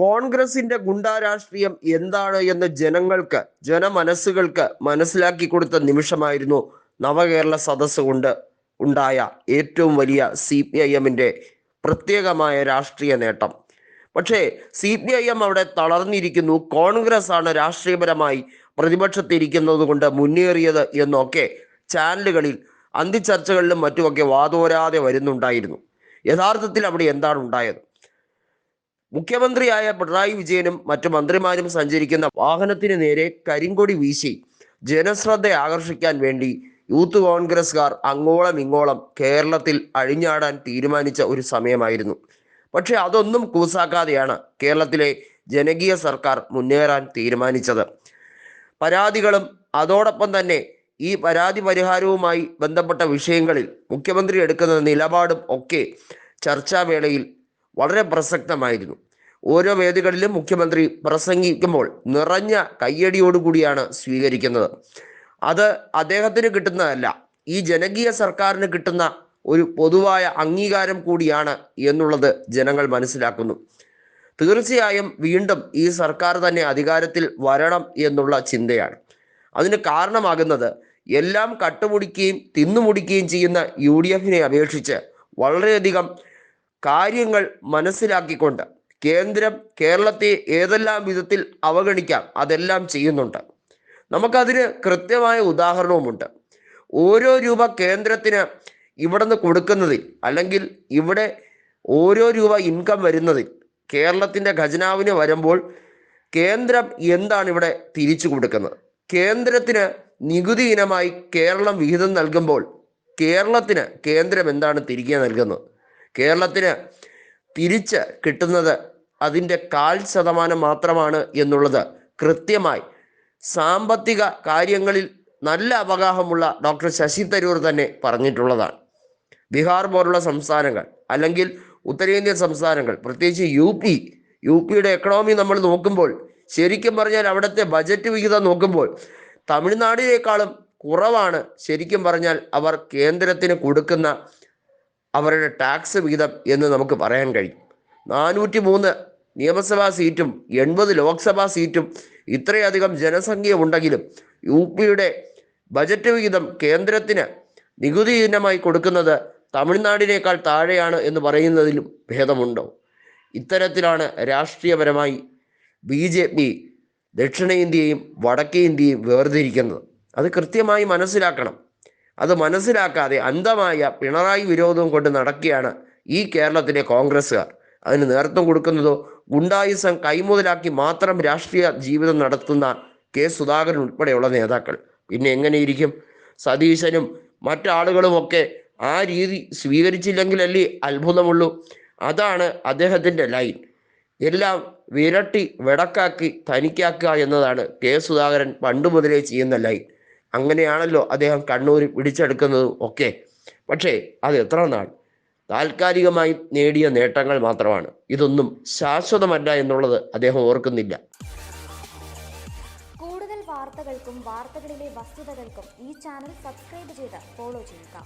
കോൺഗ്രസിന്റെ ഗുണ്ടാ രാഷ്ട്രീയം എന്താണ് എന്ന് ജനങ്ങൾക്ക് ജനമനസ്സുകൾക്ക് മനസ്സിലാക്കി കൊടുത്ത നിമിഷമായിരുന്നു നവകേരള സദസ് കൊണ്ട് ഉണ്ടായ ഏറ്റവും വലിയ സി പി ഐ എമ്മിന്റെ പ്രത്യേകമായ രാഷ്ട്രീയ നേട്ടം. പക്ഷേ സി പി ഐ എം അവിടെ തളർന്നിരിക്കുന്നു. കോൺഗ്രസ് ആണ് രാഷ്ട്രീയപരമായി പ്രതിപക്ഷത്തിരിക്കുന്നത് കൊണ്ട് മുന്നേറിയത് എന്നൊക്കെ ചാനലുകളിൽ അന്തിച്ചർച്ചകളിലും മറ്റുമൊക്കെ വാതോരാതെ വരുന്നുണ്ടായിരുന്നു. യഥാർത്ഥത്തിൽ അവിടെ എന്താണ് ഉണ്ടായത്? മുഖ്യമന്ത്രിയായ പിണറായി വിജയനും മറ്റു മന്ത്രിമാരും സഞ്ചരിക്കുന്ന വാഹനത്തിന് നേരെ കരിങ്കൊടി വീശി ജനശ്രദ്ധ ആകർഷിക്കാൻ വേണ്ടി യൂത്ത് കോൺഗ്രസ്സുകാർ അങ്ങോളം ഇങ്ങോളം കേരളത്തിൽ അഴിഞ്ഞാടാൻ തീരുമാനിച്ച ഒരു സമയമായിരുന്നു. പക്ഷെ അതൊന്നും കൂസാക്കാതെയാണ് കേരളത്തിലെ ജനകീയ സർക്കാർ മുന്നേറാൻ തീരുമാനിച്ചത്. പരാതികളും അതോടൊപ്പം തന്നെ ഈ പരാതി പരിഹാരവുമായി ബന്ധപ്പെട്ട വിഷയങ്ങളിൽ മുഖ്യമന്ത്രി എടുക്കുന്ന നിലപാടും ഒക്കെ ചർച്ചാവേളയിൽ വളരെ പ്രസക്തമായിരുന്നു. ഓരോ വേദികളിലും മുഖ്യമന്ത്രി പ്രസംഗിക്കുമ്പോൾ നിറഞ്ഞ കയ്യടിയോടുകൂടിയാണ് സ്വീകരിക്കുന്നത്. അത് അദ്ദേഹത്തിന് കിട്ടുന്നതല്ല ഈ ജനകീയ സർക്കാരിന് കിട്ടുന്ന ഒരു പൊതുവായ അംഗീകാരം കൂടിയാണ് എന്നുള്ളത് ജനങ്ങൾ മനസ്സിലാക്കുന്നു. തീർച്ചയായും വീണ്ടും ഈ സർക്കാർ തന്നെ അധികാരത്തിൽ വരണം എന്നുള്ള ചിന്തയാണ്. അതിന് കാരണമാകുന്നത് എല്ലാം കട്ടുമുടിക്കുകയും തിന്നുമുടിക്കുകയും ചെയ്യുന്ന യു ഡി എഫിനെ അപേക്ഷിച്ച് വളരെയധികം കാര്യങ്ങൾ മനസ്സിലാക്കിക്കൊണ്ട് കേന്ദ്രം കേരളത്തെ ഏതെല്ലാം വിധത്തിൽ അവഗണിക്കാം അതെല്ലാം ചെയ്യുന്നുണ്ട്. നമുക്കതിന് കൃത്യമായ ഉദാഹരണവുമുണ്ട്. ഓരോ രൂപ കേന്ദ്രത്തിന് ഇവിടുന്ന് കൊടുക്കുന്നതിൽ അല്ലെങ്കിൽ ഇവിടെ ഓരോ രൂപ ഇൻകം വരുന്നതിൽ കേരളത്തിന്റെ ഖജനാവിന് വരുമ്പോൾ കേന്ദ്രം എന്താണ് ഇവിടെ തിരിച്ചു കൊടുക്കുന്നത്? കേന്ദ്രത്തിന് നികുതി ഇനമായി കേരളം വിഹിതം നൽകുമ്പോൾ കേരളത്തിന് കേന്ദ്രം എന്താണ് തിരികെ നൽകുന്നത്? കേരളത്തിന് തിരിച്ച് കിട്ടുന്നത് അതിന്റെ കാൽ ശതമാനം മാത്രമാണ് എന്നുള്ളത് കൃത്യമായി സാമ്പത്തിക കാര്യങ്ങളിൽ നല്ല അവഗാഹമുള്ള ഡോക്ടർ ശശി തരൂർ തന്നെ പറഞ്ഞിട്ടുള്ളതാണ്. ബീഹാർ പോലുള്ള സംസ്ഥാനങ്ങൾ അല്ലെങ്കിൽ ഉത്തരേന്ത്യൻ സംസ്ഥാനങ്ങൾ പ്രത്യേകിച്ച് യു പി യു പിയുടെ എക്കണോമി നമ്മൾ നോക്കുമ്പോൾ ശരിക്കും പറഞ്ഞാൽ അവിടുത്തെ ബജറ്റ് വിഹിതം നോക്കുമ്പോൾ തമിഴ്നാടിനേക്കാളും കുറവാണ് ശരിക്കും പറഞ്ഞാൽ അവർ കേന്ദ്രത്തിന് കൊടുക്കുന്ന അവരുടെ ടാക്സ് വിഹിതം എന്ന് നമുക്ക് പറയാൻ കഴിയും. നാനൂറ്റി മൂന്ന് നിയമസഭാ സീറ്റും എൺപത് ലോക്സഭാ സീറ്റും ഇത്രയധികം ജനസംഖ്യ ഉണ്ടെങ്കിലും യു പിയുടെ ബജറ്റ് വിഹിതം കേന്ദ്രത്തിന് നികുതി ഇനമായി കൊടുക്കുന്നത് തമിഴ്നാടിനേക്കാൾ താഴെയാണ് എന്ന് പറയുന്നതിലും ഭേദമുണ്ടോ? ഇത്തരത്തിലാണ് രാഷ്ട്രീയപരമായി ബി ജെ പി ദക്ഷിണേന്ത്യയും വടക്കേ ഇന്ത്യയും വേർതിരിക്കുന്നത്. അത് കൃത്യമായി മനസ്സിലാക്കണം. അത് മനസ്സിലാക്കാതെ അന്ധമായ പിണറായി വിരോധവും കൊണ്ട് നടക്കുകയാണ് ഈ കേരളത്തിലെ കോൺഗ്രസ്സുകാർ. അതിന് നേതൃത്വം കൊടുക്കുന്നതോ ഗുണ്ടായുസം കൈമുതലാക്കി മാത്രം രാഷ്ട്രീയ ജീവിതം നടത്തുന്ന കെ സുധാകരൻ ഉൾപ്പെടെയുള്ള നേതാക്കൾ. പിന്നെ എങ്ങനെയിരിക്കും? സതീശനും മറ്റാളുകളുമൊക്കെ ആ രീതി സ്വീകരിച്ചില്ലെങ്കിലല്ലേ അത്ഭുതമുള്ളൂ. അതാണ് അദ്ദേഹത്തിന്റെ ലൈൻ. എല്ലാം വിരട്ടി വെടക്കാക്കി തനിക്കാക്കുക എന്നതാണ് കെ സുധാകരൻ പണ്ടുമുതലേ ചെയ്യുന്ന ലൈൻ. അങ്ങനെയാണല്ലോ അദ്ദേഹം കണ്ണൂർ പിടിച്ചെടുക്കുന്നതും. ഒക്കെ പക്ഷേ അത് എത്ര നാൾ? താൽക്കാലികമായി നേടിയ നേട്ടങ്ങൾ മാത്രമാണ്. ഇതൊന്നും ശാശ്വതമല്ല എന്നുള്ളത് അദ്ദേഹം ഓർക്കുന്നില്ല. കൂടുതൽ വാർത്തകൾക്കും വാർത്തകളിലെ വസ്തുതകൾക്കും ഈ ചാനൽ സബ്സ്ക്രൈബ് ചെയ്ത് ഫോളോ ചെയ്യുക.